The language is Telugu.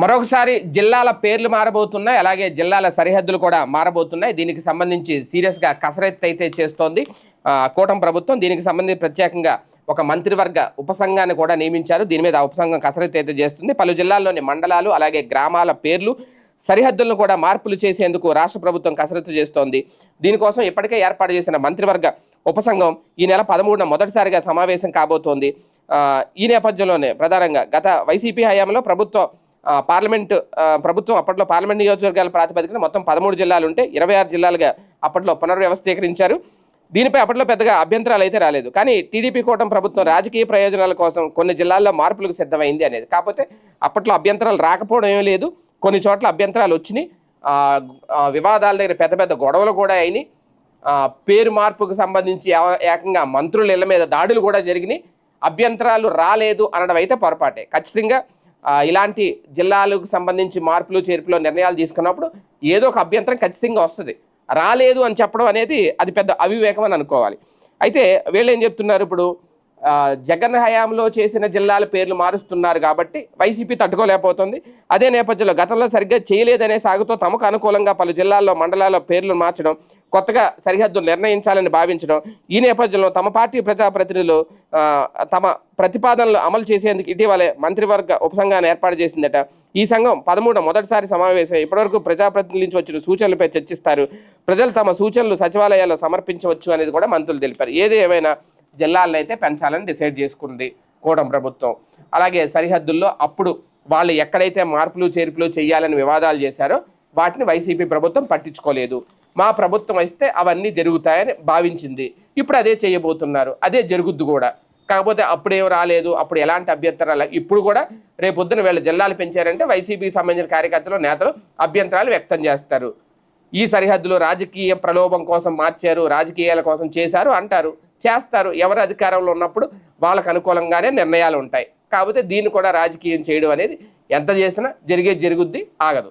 మరొకసారి జిల్లాల పేర్లు మారబోతున్నాయి. అలాగే జిల్లాల సరిహద్దులు కూడా మారబోతున్నాయి. దీనికి సంబంధించి సీరియస్గా కసరత్తు అయితే చేస్తోంది కూటమి ప్రభుత్వం. దీనికి సంబంధించి ప్రత్యేకంగా ఒక మంత్రివర్గ ఉపసంఘాన్ని కూడా నియమించారు. దీని మీద ఉపసంఘం కసరత్తు అయితే చేస్తుంది. పలు జిల్లాల్లోని మండలాలు అలాగే గ్రామాల పేర్లు సరిహద్దులను కూడా మార్పులు చేసేందుకు రాష్ట్ర ప్రభుత్వం కసరత్తు చేస్తోంది. దీనికోసం ఇప్పటికే ఏర్పాటు చేసిన మంత్రివర్గ ఉపసంఘం ఈ నెల పదమూడున మొదటిసారిగా సమావేశం కాబోతోంది. ఈ నేపథ్యంలోనే ప్రధానంగా గత వైసీపీ హయాంలో ప్రభుత్వం పార్లమెంట్ ప్రభుత్వం అప్పట్లో పార్లమెంట్ నియోజకవర్గాల ప్రాతిపదికన మొత్తం పదమూడు జిల్లాలు ఉంటే ఇరవై ఆరు జిల్లాలుగా అప్పట్లో పునర్వ్యవస్థీకరించారు. దీనిపై అప్పట్లో పెద్దగా అభ్యంతరాలు అయితే రాలేదు. కానీ టీడీపీ కూటమి ప్రభుత్వం రాజకీయ ప్రయోజనాల కోసం కొన్ని జిల్లాల్లో మార్పులకు సిద్ధమైంది అనేది. కాకపోతే అప్పట్లో అభ్యంతరాలు రాకపోవడం ఏమీ లేదు. కొన్ని చోట్ల అభ్యంతరాలు వచ్చినాయి. వివాదాల దగ్గర పెద్ద పెద్ద గొడవలు కూడా అయినాయి. పేరు మార్పుకు సంబంధించి ఏకంగా మంత్రుల ఇళ్ళ మీద దాడులు కూడా జరిగినాయి. అభ్యంతరాలు రాలేదు అనడం అయితే పొరపాటే. ఖచ్చితంగా ఇలాంటి జిల్లాలకు సంబంధించి మార్పులు చేర్పులు నిర్ణయాలు తీసుకున్నప్పుడు ఏదో ఒక అభ్యంతరం ఖచ్చితంగా వస్తుంది. రాలేదు అని చెప్పడం అనేది అది పెద్ద అవివేకం అని అనుకోవాలి. అయితే వీళ్ళు ఏం చెప్తున్నారు ఇప్పుడు? జగన్ హయాంలో చేసిన జిల్లాల పేర్లు మారుస్తున్నారు కాబట్టి వైసీపీ తట్టుకోలేకపోతుంది. అదే నేపథ్యంలో గతంలో సరిగ్గా చేయలేదనే సాగుతో తమకు అనుకూలంగా పలు జిల్లాల్లో మండలాల్లో పేర్లు మార్చడం కొత్తగా సరిహద్దులు నిర్ణయించాలని భావించడం ఈ నేపథ్యంలో తమ పార్టీ ప్రజాప్రతినిధులు తమ ప్రతిపాదనలు అమలు చేసేందుకు ఇటీవలే మంత్రివర్గ ఉపసంఘాన్ని ఏర్పాటు చేసిందట. ఈ సంఘం పదమూడు మొదటిసారి సమావేశం ఇప్పటివరకు ప్రజాప్రతినిధుల నుంచి వచ్చిన సూచనలపై చర్చిస్తారు. ప్రజలు తమ సూచనలు సచివాలయాల్లో సమర్పించవచ్చు అనేది కూడా మంత్రులు తెలిపారు. ఏది ఏమైనా జిల్లాల్లో అయితే పెంచాలని డిసైడ్ చేసుకుంది కూటమి ప్రభుత్వం. అలాగే సరిహద్దుల్లో అప్పుడు వాళ్ళు ఎక్కడైతే మార్పులు చేర్పులు చేయాలని వివాదాలు చేశారో వాటిని వైసీపీ ప్రభుత్వం పట్టించుకోలేదు. మా ప్రభుత్వం ఇస్తే అవన్నీ జరుగుతాయని భావించింది. ఇప్పుడు అదే చేయబోతున్నారు. అదే జరుగుద్ది కూడా. కాకపోతే అప్పుడేం రాలేదు అప్పుడు ఎలాంటి అభ్యంతరాలు ఇప్పుడు కూడా రేపొద్దున వీళ్ళ జిల్లాలు పెంచారంటే వైసీపీకి సంబంధించిన కార్యకర్తలు నేతలు అభ్యంతరాలు వ్యక్తం చేస్తారు. ఈ సరిహద్దులు రాజకీయ ప్రలోభం కోసం మార్చారు రాజకీయాల కోసం చేశారు అంటారు. చేస్తారు. ఎవరు అధికారంలో ఉన్నప్పుడు వాళ్ళకు అనుకూలంగానే నిర్ణయాలు ఉంటాయి. కాకపోతే దీన్ని కూడా రాజకీయం చేయడం అనేది ఎంత చేసినా జరిగే జరుగుద్ది ఆగదు.